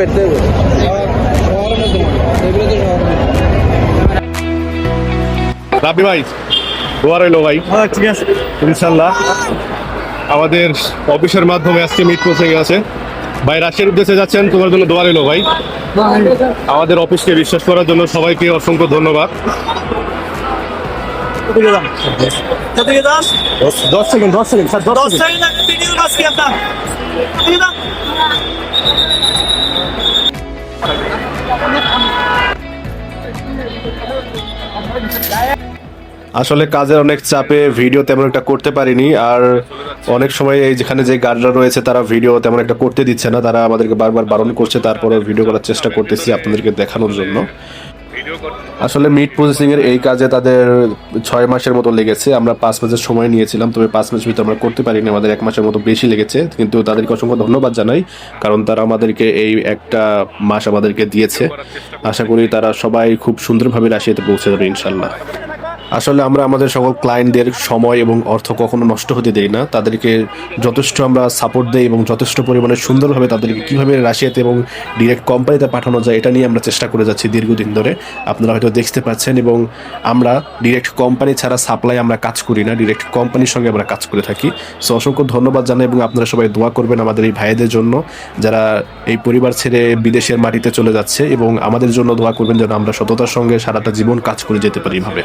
মধ্যে রাবি ভাই দোয়া রইল ভাই। হ্যাঁ ঠিক আছে। ইনশাল্লাহ। আমাদের অফিসের মাধ্যমে আজকে মিট কোচিং গেছে। ভাই রাশিয়ার উদ্দেশ্যে যাচ্ছেন তোমার জন্য দোয়া রইল ভাই। আমাদের অফিসকে বিশ্বাস করার জন্য সবাইকে অসংখ্য ধন্যবাদ। দশ সেকেন্ড দশ সেকেন্ড দশ সেকেন্ড। আসলে কাজের অনেক চাপে ভিডিও তেমন একটা করতে পারিনি, আর অনেক সময় এই যেখানে যে গার্ডরা রয়েছে তারা ভিডিও তেমন একটা করতে দিচ্ছে না, তারা আমাদেরকে বারবার বারণ করছে, তারপরে ভিডিও করার চেষ্টা করতেছি আপনাদেরকে দেখানোর জন্য। আসলে মিট প্রসেসিং এর এই কাজে তাদের ছয় মাসের মতো লেগেছে, আমরা পাঁচ মাসের সময় নিয়েছিলাম, তবে পাঁচ মাসের ভিতরে আমরা করতে পারিনি, আমাদের এক মাসের মতো বেশি লেগেছে, কিন্তু তাদেরকে অসংখ্য ধন্যবাদ জানাই, কারণ তারা আমাদেরকে এই একটা মাস আমাদেরকে দিয়েছে। আশা করি তারা সবাই খুব সুন্দরভাবে রাশিয়াতে পৌঁছে যাবে ইনশাল্লাহ আসলে আমরা আমাদের সকল ক্লায়েন্টদের সময় এবং অর্থ কখনো নষ্ট হতে দেই না। তাদেরকে যথেষ্ট আমরা সাপোর্ট দেই এবং যথেষ্ট পরিমাণে সুন্দরভাবে তাদেরকে কীভাবে রাশিয়াতে এবং ডিরেক্ট কোম্পানিতে পাঠানো যায় এটা নিয়ে আমরা চেষ্টা করে যাচ্ছি দীর্ঘদিন ধরে। আপনারা হয়তো দেখতে পাচ্ছেন এবং আমরা ডিরেক্ট কোম্পানি ছাড়া সাপ্লাই আমরা কাজ করি না ডিরেক্ট কোম্পানির সঙ্গে আমরা কাজ করে থাকি। সো অসংখ্য ধন্যবাদ জানাই এবং আপনারা সবাই দোয়া করবেন আমাদের এই ভাইদের জন্য, যারা এই পরিবার ছেড়ে বিদেশের মাটিতে চলে যাচ্ছে এবং আমাদের জন্য দোয়া করবেন যেন আমরা সততার সঙ্গে সারাটা জীবন কাজ করে যেতে পারি এভাবে।